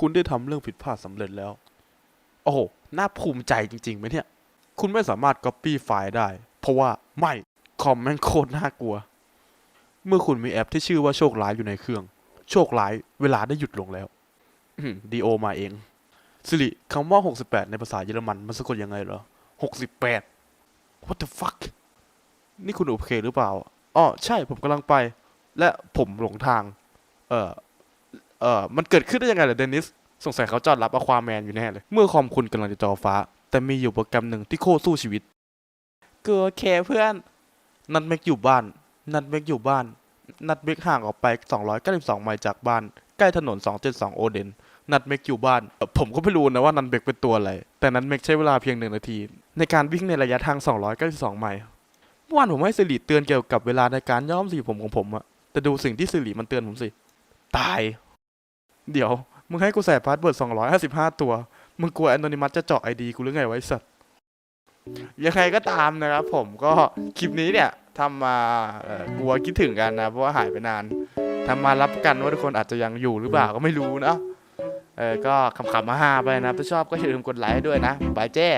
คุณได้ทำเรื่องผิดพลาดสำเร็จแล้ว โอ้โห น่าภูมิใจจริงๆไหมเนี่ย คุณไม่สามารถ Copy ไฟล์ได้ เพราะว่าไม่ คอมแม่งโคตรน่ากลัว เมื่อคุณมีแอปที่ชื่อว่าโชคร้ายอยู่ในเครื่อง โชคร้ายเวลาได้หยุดลงแล้วดีโอมาเอง สิริคำว่า 68 ในภาษาเยอรมันมันสะกดยังไงเหรอ 68 what the fuck นี่คุณโอเคหรือเปล่าอ๋อใช่ผมกำลังไป และผมหลงทาง เอ่อ เออมันเกิดขึ้นได้ยังไงเหรอเดนิส สงสัยเขาจอดรับอควาแมนอยู่แน่เลย เมื่อคอมคุณกำลังจะจอฟ้า แต่มีอยู่โปรแกรมหนึ่งที่โคตรสู้ชีวิตเกือเคเพื่อน นัดเมกอยู่บ้าน นัดเมกอยู่บ้าน นัดเมกห่างออกไป 292 ไมล์จากบ้าน ใกล้ถนน 272 โอเดน นัดเมกอยู่บ้าน ผมก็ไม่รู้นะว่านัดเมกเป็นตัวอะไร แต่นัดเมกใช้เวลาเพียงหนึ่งนาที ในการวิ่งในระยะทาง 292 ไมล์เมื่อวานผมให้สิริเตือนเกี่ยวกับเวลาในการย้อมสีผมของผมอะแต่ดูสิ่งที่สิริมันเตือนผมสิ ตาย เดี๋ยว มึงให้กูใส่พาสเวิร์ด255ตัว มึงกลัวแอนโนนิมัสจะเจาะไอดีกูหรือไงไว้สัตว์ยังไงก็ตามนะครับผมก็คลิปนี้เนี่ยทำมากลัวคิดถึงกันนะ เพราะว่าหายไปนานทำมารับกันว่าทุกคนอาจจะยังอยู่หรือเปล่าก็ไม่รู้นะเออก็ขำๆมาฮาไปนะถ้าชอบก็อย่าลืมกดไลค์ด้วยนะบายเจ้